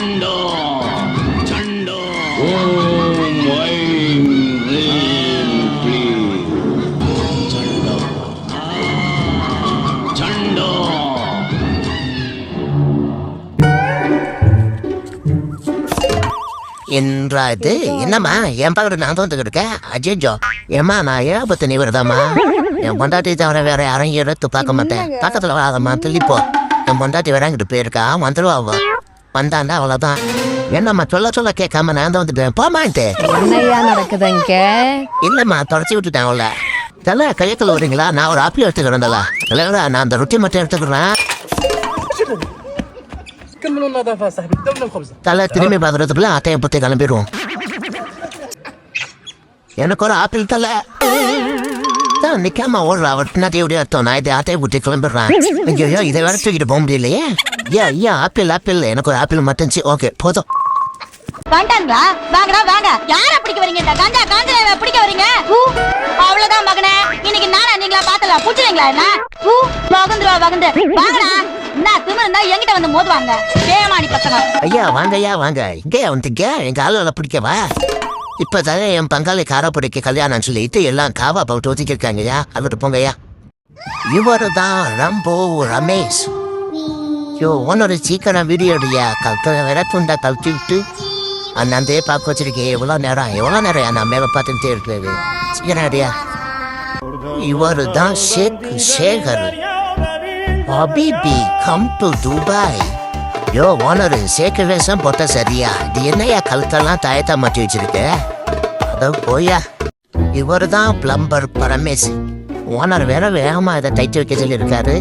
சண்டோ சண்டோ. ஓம் I'm ரீம் க்ளீம் சண்டோ சண்டோ. என்றா இது என்னம்மா என் பக்கத்து நான் தோந்துக்கிட்டு இருக்கேன் அஜய்ஜோ ஏம்மா நான் ஏபத்து நீ வருதாம்மா என் பொண்டாட்டி தவிர வேற யாரையும் எடுத்து பார்க்க மாட்டேன். பக்கத்துல வராதம்மா தள்ளிப்போ என் பொண்டாட்டி வேற அங்கிட்டு போயிருக்கா வந்துருவா அவ. வந்தாண்டா அவ்வளவுதான். என்னம்மா சொல்ல சொல்ல கேட்காம நான் தான் வந்துட்டேன். போமான்ட்டு என்னையா நடக்குது இங்க? தொடச்சி விட்டுட்டேன் அவள. தலை கையத்தில் வரீங்களா நான் ஒரு ஆப்பிள் எடுத்துக்கிறேன் தல. நான் அந்த ரொட்டி மட்டும் எடுத்துக்கிறேன். தலை திரும்பி பார்த்துறதுக்குள்ள அத்தையை பற்றி கிளம்பிடுவோம் எனக்கு ஒரு ஆப்பிள் தலை. அவர் பின்னாடி எப்படி அர்த்தம் நான் இதை ஆட்டையை விட்டு கிளம்பிடுறேன் ஐயோ இதை வேற தூக்கிட்டு போக முடியலையே ஏன் ஐயா ஆப்பிள் ஆப்பிள் எனக்கு ஒரு ஆப்பிள் மட்டும் ஓகே போதும் வந்துட்டாங்களா வாங்கடா வாங்க யார பிடிக்க வரீங்க? இந்த கஞ்சா காஞ்சனா பிடிக்க வரீங்க? அவ்வளவுதான் மகனே. இன்னைக்கு நானா நீங்களா பாத்தலாம் புடிச்சிருங்களா என்ன? ஊ, வகுந்துருவா வகுந்து வாங்கடா. என்ன திமிரு இருந்தா என்கிட்ட வந்து மோதுவாங்க. பேமாடி பசங்க. ஐயா வாங்க ஐயா வாங்க. இங்கேயா வந்துங்க எங்க ஆளுகளை பிடிக்கவா இப்பதானே என் பங்காளி காரப்படிக்கு கல்யாணம் சொல்லிட்டு எல்லாம் காவா போட்டு ஒதுக்கிருக்காங்கய்யா அவர்கிட்ட போங்கய்யா. இவரு தான் ரம்போ ரமேஷ். ஐயோ உன்னோட சீக்கிரம் வீடியோ எடுயா கழுத்த வேற துண்டா கழட்டி விட்டு அண்ணாந்தே பார்க்க வச்சிருக்கேன் எவ்வளோ நேரம் எவ்வளோ நேரம் நான் மேலே பார்த்துட்டே இருக்கிறது சீக்கிரம் அடியா. இவரு தான் ஷேக் ஷேகர். ஹபிபி come to Dubai yo owner சேக்க வேஷம் போட்ட சரியா? இது என்னையா கழுத்தெல்லாம் தாயத்தா மாட்டி வச்சிருக்க? அதோ போயா இவர் தான் பிளம்பர் பரமேஷ் ஓனர் வேற வேகமா இதை தைத்து வைக்க சொல்லியிருக்காரு.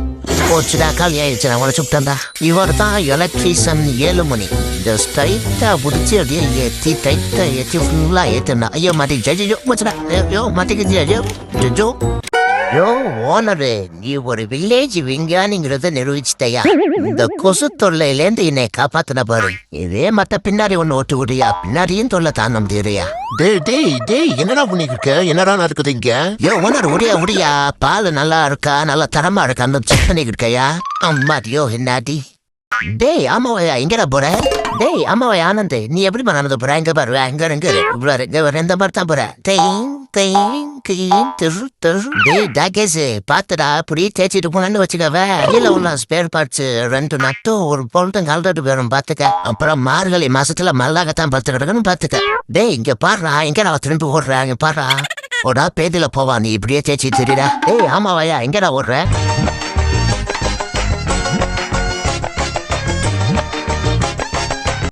போச்சுடா காலி ஆயிடுச்சு நான் உனக்கு சுட்டா இவர் தான் எலக்ட்ரீஷியன் ஏழுமணி. இந்த ஸ்ட்ரைட்டா பிடிச்சி அப்படியே ஏற்றி டைட்டா ஏற்றி ஃபுல்லாக ஏற்றுனா ஐயோ மாட்டி ஐயோ போச்சுடா ஐயோ மாட்டிக்கிச்சு ஐயோ. ஜோ யோ ஓனரு நீ ஒரு வில்லேஜ் விஞ்ஞானிங்கிறத நிரூபிச்சிட்டயா? இந்த கொசு தொல்லையிலேருந்து என்னை காப்பாத்தின பாரு. இதே மத்த பின்னாடி ஒண்ணு ஓட்டு விடியா பின்னாடியும் தொல்லை தாங்க முடியறியா டேய் டேய் டேய் என்னடா பண்ணிட்டு இருக்க? என்னடா நடக்குது இங்க? யோ ஓனர் உடியா உடியா. பால் நல்லா இருக்கா? நல்லா தரமா இருக்கான்னு செக் பண்ணிக்கிட்டு இருக்கையா? அம்மாடியோ என்னாடி? டேய் ஆமாவையா எங்கடா போற? டேய் அம்மாவை ஆனந்த். நீ எப்படி நடந்து போற? இங்க பாரு இங்க இங்க இவ்வளவு இங்க வர இந்த மாதிரி தான் போற. தேங் தேங் கீங் திரு திரு. டேய் டாகேஸ் பாத்துடா புடி தேய்ச்சிட்டு போனேன்னு வச்சுக்கவ. கீழே உள்ள ஸ்பேர் பார்ட்ஸ் ரெண்டு நட்டும் ஒரு பொருட்டும் கலந்துட்டு போயிடும் பாத்துக்க. அப்புறம் மார்கழி மாசத்துல மல்லாகத்தான் பார்த்துக்கிறதுன்னு பாத்துக்க. டேய் இங்க பாடுறா இங்க நான் திரும்பி ஓடுறா? இங்க பாடுறா ஓடா பேதியில போவா நீ இப்படியே தேய்ச்சி தெரியுடா டேய் ஆமாவாயா எங்கடா ஓடுற?